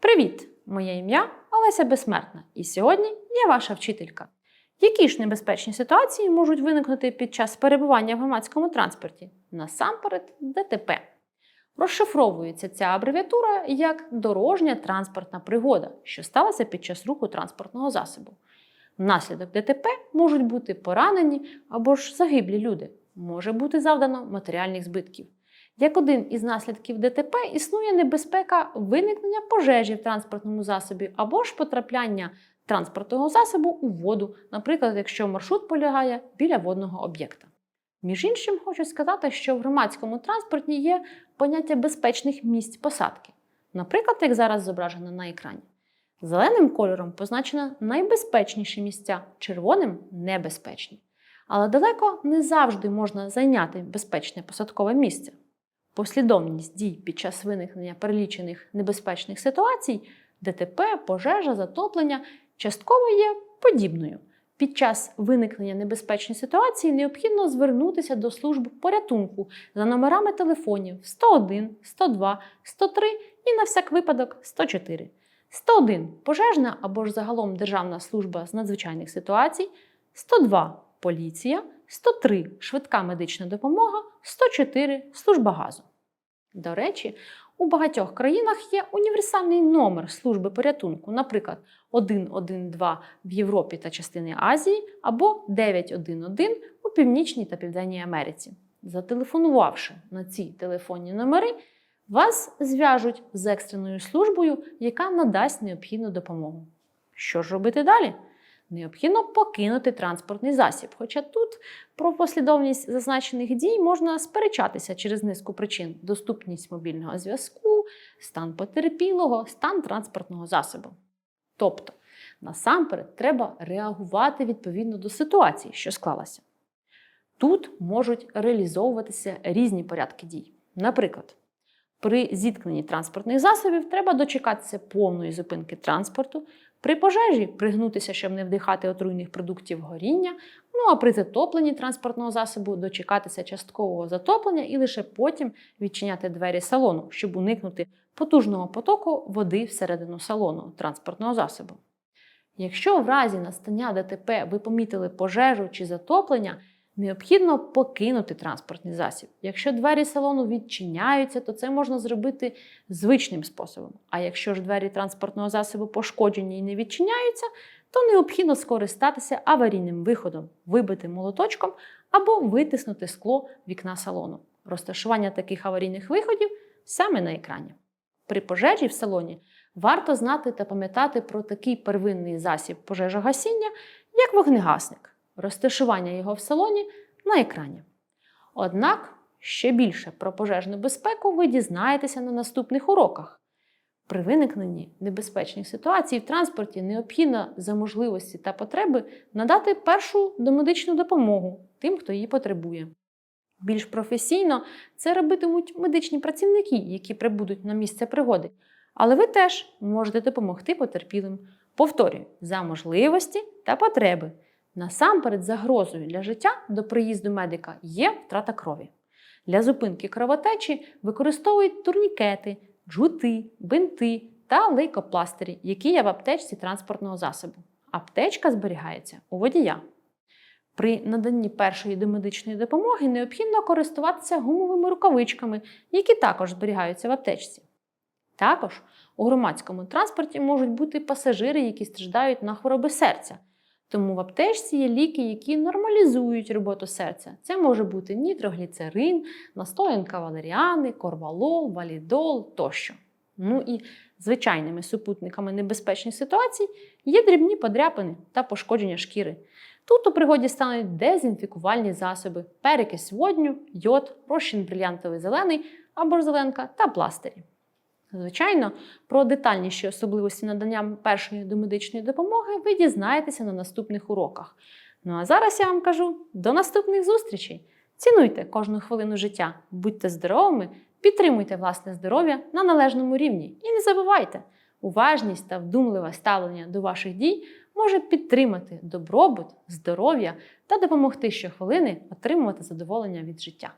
Привіт! Моє ім'я Олеся Безсмертна, і сьогодні я ваша вчителька. Які ж небезпечні ситуації можуть виникнути під час перебування в громадському транспорті? Насамперед, ДТП. Розшифровується ця абревіатура як дорожня транспортна пригода, що сталася під час руху транспортного засобу. Внаслідок ДТП можуть бути поранені або ж загиблі люди, може бути завдано матеріальних збитків. Як один із наслідків ДТП існує небезпека виникнення пожежі в транспортному засобі або ж потрапляння транспортного засобу у воду, наприклад, якщо маршрут полягає біля водного об'єкта. Між іншим, хочу сказати, що в громадському транспорті є поняття безпечних місць посадки, наприклад, як зараз зображено на екрані. Зеленим кольором позначено найбезпечніші місця, червоним небезпечні. Але далеко не завжди можна зайняти безпечне посадкове місце. Послідовність дій під час виникнення перелічених небезпечних ситуацій ДТП, пожежа, затоплення частково є подібною. Під час виникнення небезпечної ситуації необхідно звернутися до служб порятунку за номерами телефонів 101, 102, 103 і на всяк випадок 104. 101 пожежна або ж загалом Державна служба з надзвичайних ситуацій, 102 поліція, 103 швидка медична допомога, 104 служба газу. До речі, у багатьох країнах є універсальний номер служби порятунку, наприклад, 112 в Європі та частині Азії або 911 у Північній та Південній Америці. Зателефонувавши на ці телефонні номери, вас зв'яжуть з екстреною службою, яка надасть необхідну допомогу. Що ж робити далі? Необхідно покинути транспортний засіб. Хоча тут про послідовність зазначених дій можна сперечатися через низку причин: доступність мобільного зв'язку, стан потерпілого, стан транспортного засобу. Тобто, насамперед, треба реагувати відповідно до ситуації, що склалася. Тут можуть реалізовуватися різні порядки дій. Наприклад, при зіткненні транспортних засобів треба дочекатися повної зупинки транспорту, при пожежі пригнутися, щоб не вдихати отруйних продуктів горіння. Ну а при затопленні транспортного засобу дочекатися часткового затоплення і лише потім відчиняти двері салону, щоб уникнути потужного потоку води всередину салону транспортного засобу. Якщо в разі настання ДТП ви помітили пожежу чи затоплення, необхідно покинути транспортний засіб. Якщо двері салону відчиняються, то це можна зробити звичним способом. А якщо ж двері транспортного засобу пошкоджені і не відчиняються, то необхідно скористатися аварійним виходом, вибити молоточком або витиснути скло вікна салону. Розташування таких аварійних виходів саме на екрані. При пожежі в салоні варто знати та пам'ятати про такий первинний засіб пожежогасіння, як вогнегасник розташування його в салоні на екрані. Однак ще більше про пожежну безпеку ви дізнаєтеся на наступних уроках. При виникненні небезпечних ситуацій в транспорті необхідно за можливості та потреби надати першу домедичну допомогу тим, хто її потребує. Більш професійно це робитимуть медичні працівники, які прибудуть на місце пригоди. Але ви теж можете допомогти потерпілим. Повторюю, за можливості та потреби. Насамперед, загрозою для життя до приїзду медика є втрата крові. Для зупинки кровотечі використовують турнікети, джути, бинти та лейкопластирі, які є в аптечці транспортного засобу. Аптечка зберігається у водія. При наданні першої домедичної допомоги необхідно користуватися гумовими рукавичками, які також зберігаються в аптечці. Також у громадському транспорті можуть бути пасажири, які страждають на хвороби серця. Тому в аптечці є ліки, які нормалізують роботу серця. Це може бути нітрогліцерин, настоянка валеріани, корвалол, валідол тощо. Ну і звичайними супутниками небезпечних ситуацій є дрібні подряпини та пошкодження шкіри. Тут у пригоді стануть дезінфікувальні засоби, перекись водню, йод, розчин брилянтовий зелений або зеленка та пластирі. Звичайно, про детальніші особливості надання першої домедичної допомоги ви дізнаєтеся на наступних уроках. Ну а зараз я вам кажу до наступних зустрічей! Цінуйте кожну хвилину життя, будьте здоровими, підтримуйте власне здоров'я на належному рівні. І не забувайте, уважність та вдумливе ставлення до ваших дій може підтримати добробут, здоров'я та допомогти щохвилини отримувати задоволення від життя.